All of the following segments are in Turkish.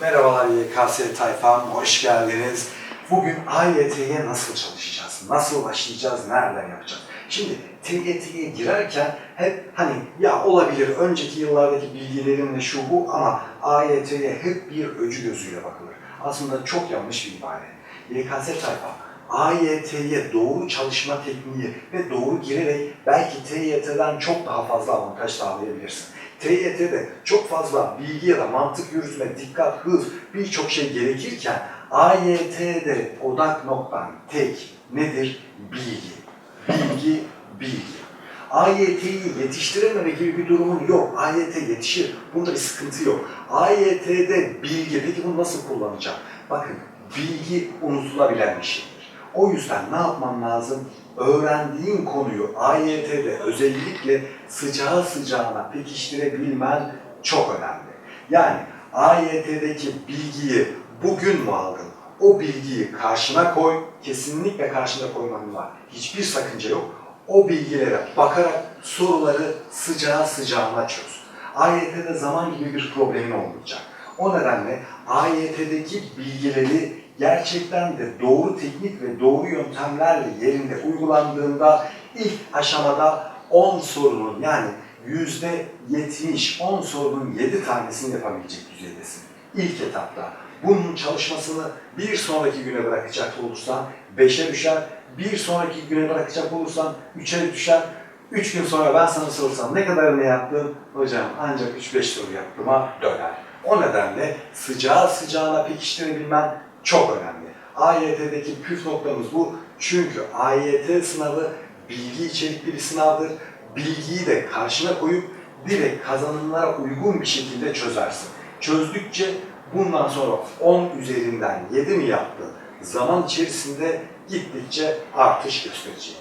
Merhabalar YKS tayfam, hoş geldiniz. Bugün AYT'ye nasıl çalışacağız, nasıl başlayacağız, nereden yapacağız? Şimdi TYT'ye girerken hep hani ya olabilir önceki yıllardaki bilgilerimle şu bu ama AYT'ye hep bir öcü gözüyle bakılır. Aslında çok yanlış bir ibare. YKS tayfa AYT'ye doğru çalışma tekniği ve doğru girerek belki TYT'den çok daha fazla avantaj sağlayabilirsin. TYT'de çok fazla bilgi ya da mantık yürütme, dikkat, hız birçok şey gerekirken AYT'de odak noktan tek nedir? Bilgi. Bilgi, bilgi. AYT'yi yetiştirememe gibi bir durumun yok. AYT yetişir. Bunda bir sıkıntı yok. AYT'de bilgi, peki bunu nasıl kullanacağım? Bakın, bilgi unutulabilen bir şeydir. O yüzden ne yapmam lazım? Öğrendiğin konuyu AYT'de özellikle sıcağı sıcağına pekiştirebilmen çok önemli. Yani AYT'deki bilgiyi bugün mü aldın? O bilgiyi karşına koy, kesinlikle karşına koymanın var. Hiçbir sakınca yok. O bilgilere bakarak soruları sıcağı sıcağına çöz. AYT'de zaman gibi bir problemin olmayacak. O nedenle AYT'deki bilgileri gerçekten de doğru teknik ve doğru yöntemlerle yerinde uygulandığında ilk aşamada 10 sorunun yani yüzde 70, 10 sorunun 7 tanesini yapabilecek düzeydesin. İlk etapta. Bunun çalışmasını bir sonraki güne bırakacak olursan 5'e düşer, bir sonraki güne bırakacak olursan 3'e düşer, 3 gün sonra ben sana sorsam ne kadarını yaptın? Hocam ancak 3-5 soru yaptığıma döner. O nedenle sıcağı sıcağına pekiştirebilmen çok önemli. AYT'deki püf noktamız bu. Çünkü AYT sınavı bilgi içerikli bir sınavdır. Bilgiyi de karşına koyup direkt kazanımlara uygun bir şekilde çözersin. Çözdükçe bundan sonra 10 üzerinden 7 mi yaptın? Zaman içerisinde gittikçe artış gösterecek.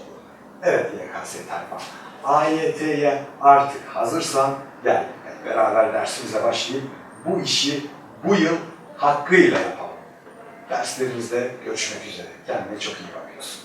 Evet YKS tayfa. AYT'ye artık hazırsan gel beraber dersimize başlayıp bu işi bu yıl hakkıyla yapalım derslerimizde görüşmek üzere. Kendine çok iyi bakıyorsun.